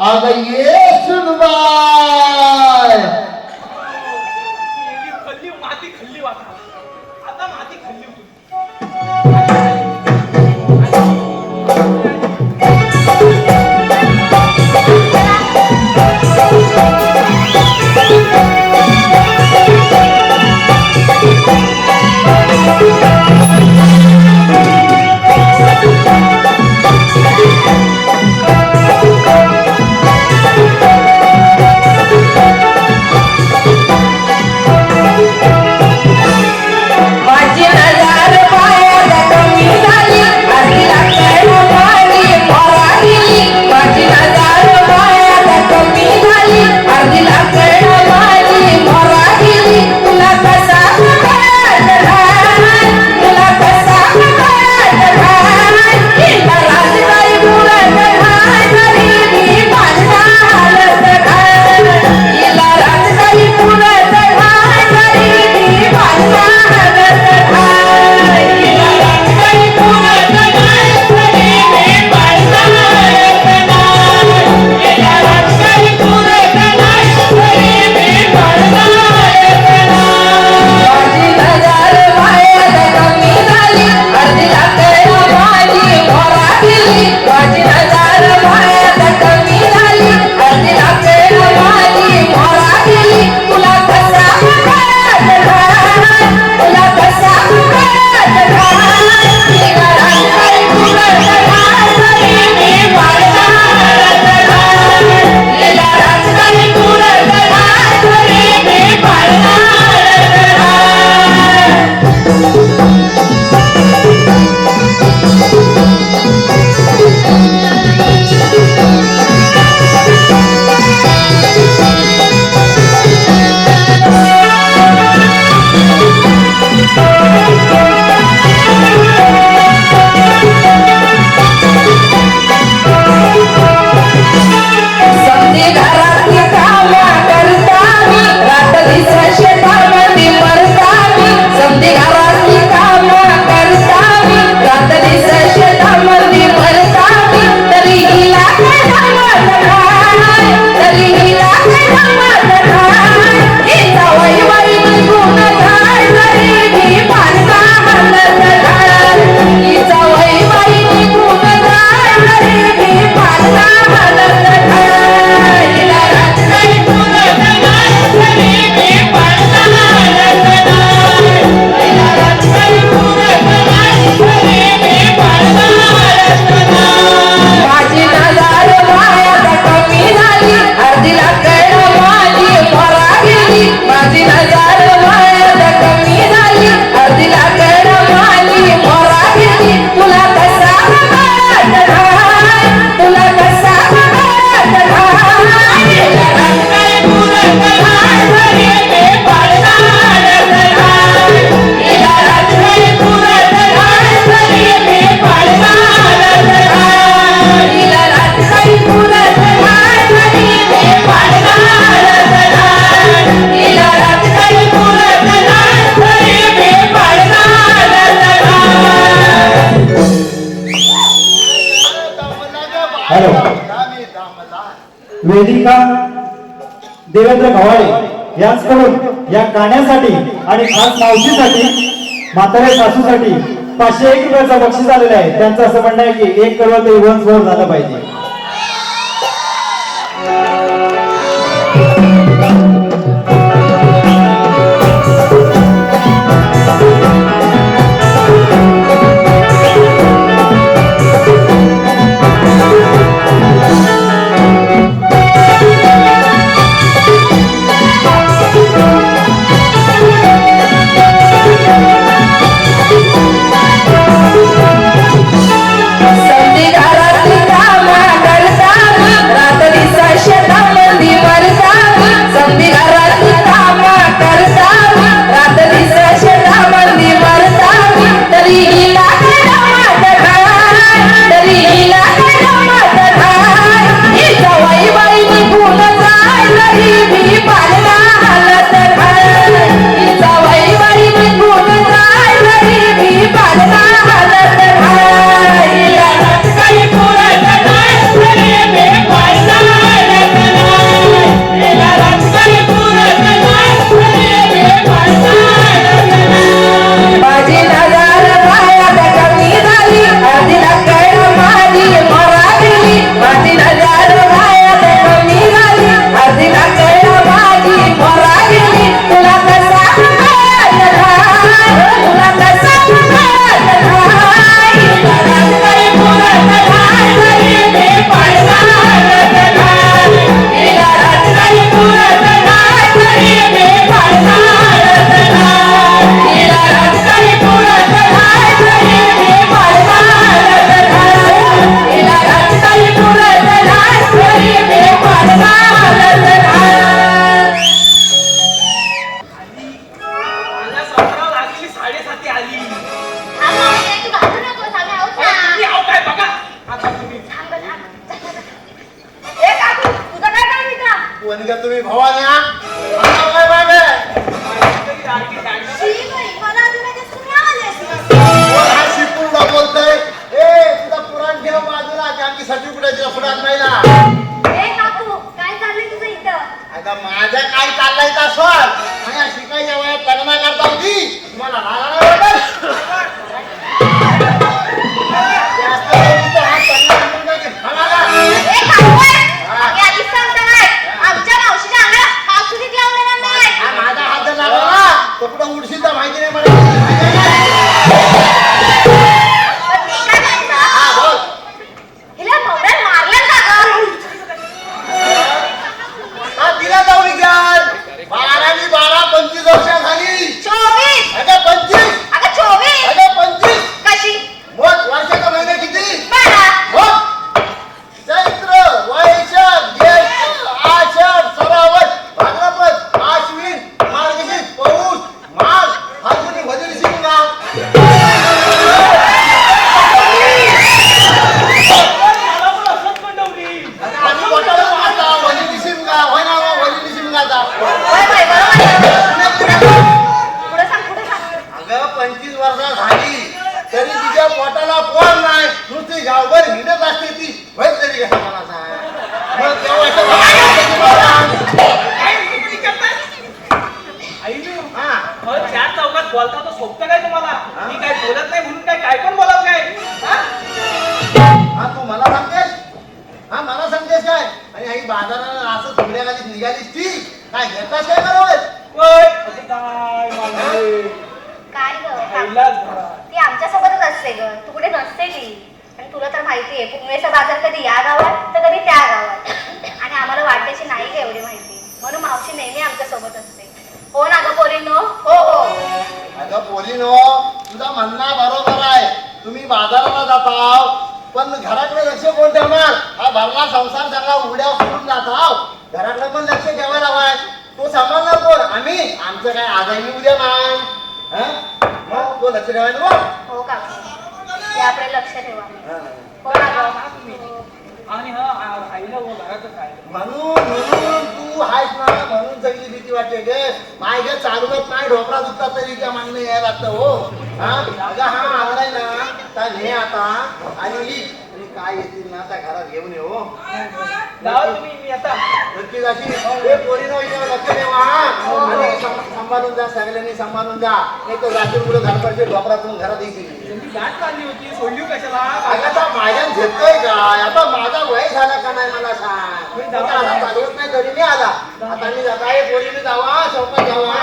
அதை ஏற்றுவாய் वेदिका देवेंद्र गव्हाळे यांचकडून या गाण्यासाठी आणि खास मावशीसाठी म्हाताऱ्या सासूसाठी पाचशे एक रुपयाचा बक्षीस आलेलं आहे. त्यांचं असं म्हणणं आहे की एक करोड ते वन वर झालं पाहिजे. आली तुम्ही. आहो काय बघा बोलतोय? ए तुझा पुराण ठेव बाजूला. की आमची सर्टिफिकेट पुराण नाही ना? इथं आता माझं काय चाललंय का सर माझ्या शिकायच्या वयात लग्न करता होती तुम्हाला रागा बाजाराला असं थोड्याखाली निघालीस ती? काय घेतास काय बरोबर होय, असं काय ग? आईलाच धरा. ती आमच्यासोबतच असते ग. तू कुठे नसते की आणि तुला तर माहिती आहे पुनवेचा बाजार कधी या गावात तर कधी त्या गावात. आणि आम्हाला वाटायची नाही एवढी माहिती. म्हणून मावशी नेहमी आमच्यासोबत असते. हो ना ग पोरींनो? हो हो. अगं पोलीनो तुझा म्हणणं बरोबर आहे. तुम्ही बाजाराला जाताव. पण घराकडे लक्ष कोण ठेवणार? हा भरला संसार सगळा उघड्या सोडून जाताव घराकडे पण लक्ष ठेवायला हवाय. तो सांभाळणार कोण? आम्ही. आमचं काय आगामी उद्या नाही. हं? मग तो लक्ष ठेवायला मग हो लक्ष ठेवा. हो ना ग आणि हा आ- आईला व घरातच आहे. म्हणून म्हणून तू आहेस ना म्हणून सगळी भीती वाटते गे. माय गे चालवत नाही ढोपरा दुखतात तरी त्या मागणं यायला लागतं हो. हा? अगं हा आलाय ना. आता ने आता आणि आणि काय येतील ना त्या घरात घेऊन ये हो जावा तुम्ही मी आता. हे पोरीनं लक्ष ठेवा हा आणि सं- सांभाळून जा सगळ्यांनी सांभाळून जा. नाही तर पुढे ढोपरातून घरात येतील. त्यांची गाठ होती सोडली कशाला? अगं आता माझ्या झेपतोय काय आता माझा वय झाला का नाही मला सांग? आता आता चालवत नाही तरी मी आला. आता मी जात. आहे पोरीने जावा शौकात जावा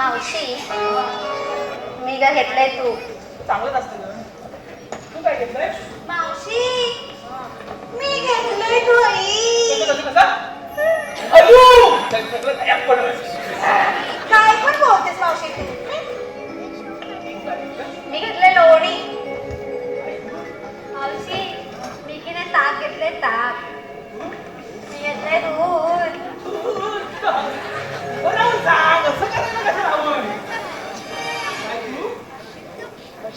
मावशी मी ग घेतलंय तू. चांगलंच असतं गं. तू काय घेतलंय? मावशी मी घेतलंय घोई कसं कसं कसं? अयो! काय सगळं तयार पडलं. काय पण बोलतेस मावशी तू. मी घेतलंय लोणी. मावशी मी की नाही ताक घेतलंय ताक. मी घेतलंय दूध.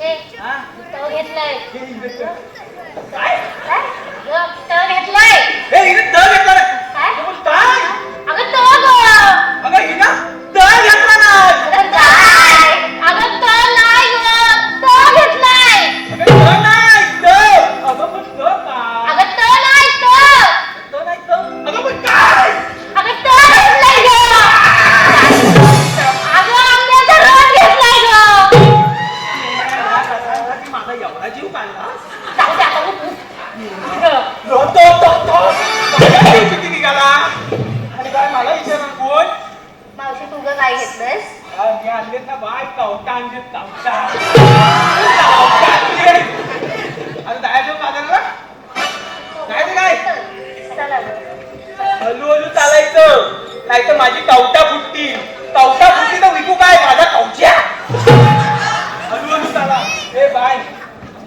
मावशी हा? तो घेतलंय. काय? काय? ग, तो घेतलंय एवढा जीव काढला जाऊ दे आता तो तो तो माझ्या किती निघाला आणि काय मला विचारणार कोण मावशी तू गं काय घेतलंस हा, मी आणलेत ना बाय कवटा आणलेत कवटा कवटा आणलेत. आता जायचं बाजाराला जायचं काय चला गं. हळूहळू चालायचं नाहीतर माझी कवटा फुटती कवटा फुटली तर विकू काय माझा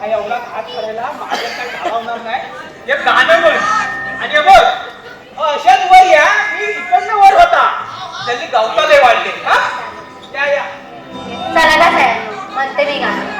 हा एवढा हात करायला माझ्या काय घालवणार नाही. हे गाणं म्हण आणि बघ. अशाच वर या. मी इकडनं वर होता. त्यांनी गवताले वाढले. हा? या या. चला का साहेब. म्हणते मी गाणं.